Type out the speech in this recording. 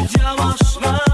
Działasz na